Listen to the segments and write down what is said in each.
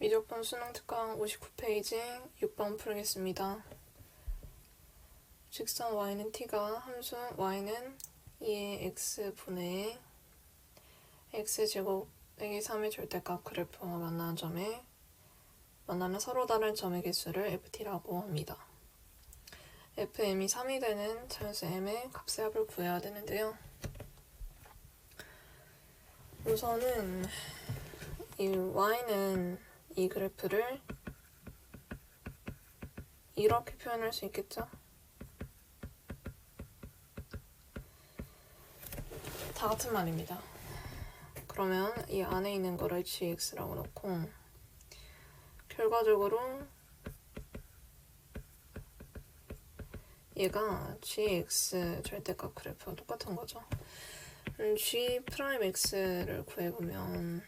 미적분 수능 특강 59페이지 6번 풀겠습니다. 직선 y는 t가 함수 y는 2의 x분의 x제곱 빼기 3의 절대값 그래프와 만나는 점에 만나는 서로 다른 점의 개수를 ft라고 합니다. fm이 3이 되는 자연수 m의 값의 합을 구해야 되는데요. 우선은 이 y는 이 그래프를 이렇게 표현할 수 있겠죠? 다 같은 말입니다. 그러면 이 안에 있는 거를 gx라고 놓고 결과적으로 얘가 gx 절대값 그래프와 똑같은 거죠. 음, g 프라임 x를 구해보면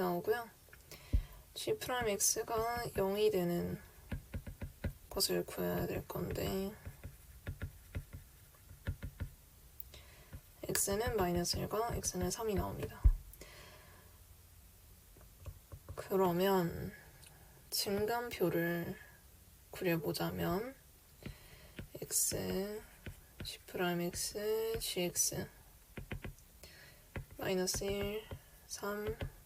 이렇게 나오고요. g 프라임 x가 0이 되는 것을 구해야 될 건데 x는 마이너스 1과 x는 3이 나옵니다. 그러면 증감표를 그려보자면 x, g 프라임 x, gx 마이너스 1, 3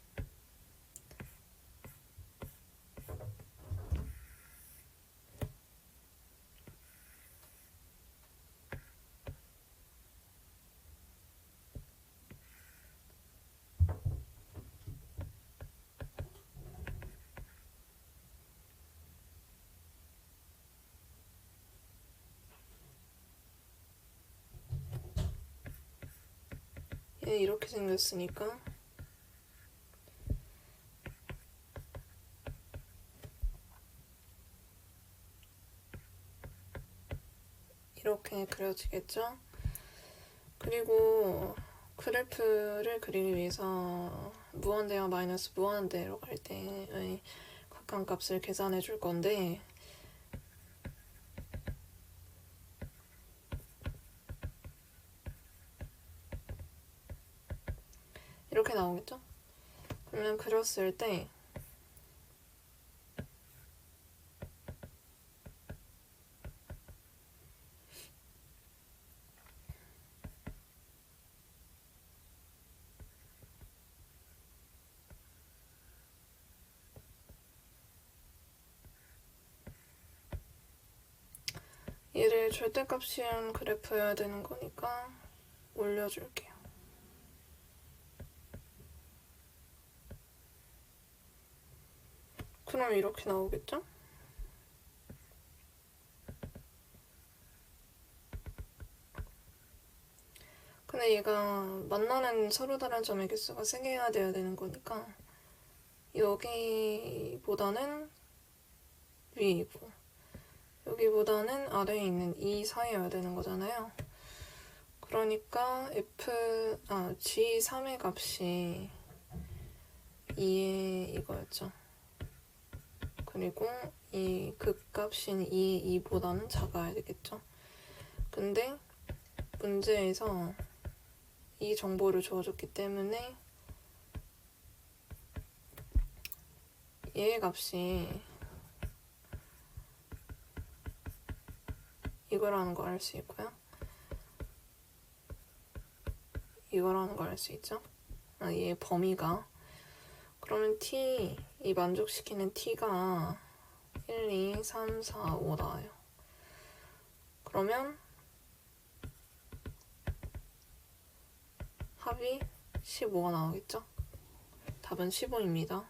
얘 이렇게 생겼으니까 이렇게 그려지겠죠? 그리고 그래프를 그리기 위해서 무한대와 마이너스 무한대로 갈 때의 각각값을 계산해 줄 건데 이렇게 나오겠죠? 그러면 그렸을 때 얘를 절대값이한 그래프여야 되는 거니까 올려줄게요. 그럼 이렇게 나오겠죠? 근데 얘가 만나는 서로 다른 점의 개수가 3개가 돼야 되는 거니까 여기보다는 위이고 여기보다는 아래에 있는 이 사이여야 되는 거잖아요. 그러니까 f 아 g3의 값이 2의 이거였죠. 그리고 이 극값인 2, 2보다는 작아야 되겠죠. 근데 문제에서 이 정보를 주어줬기 때문에 얘의 값이 이거라는 걸 알 수 있고요. 이거라는 걸 알 수 있죠. 아, 얘의 범위가 그러면 t 이 만족시키는 t가 1, 2, 3, 4, 5 나와요. 그러면 합이 15가 나오겠죠? 답은 15입니다.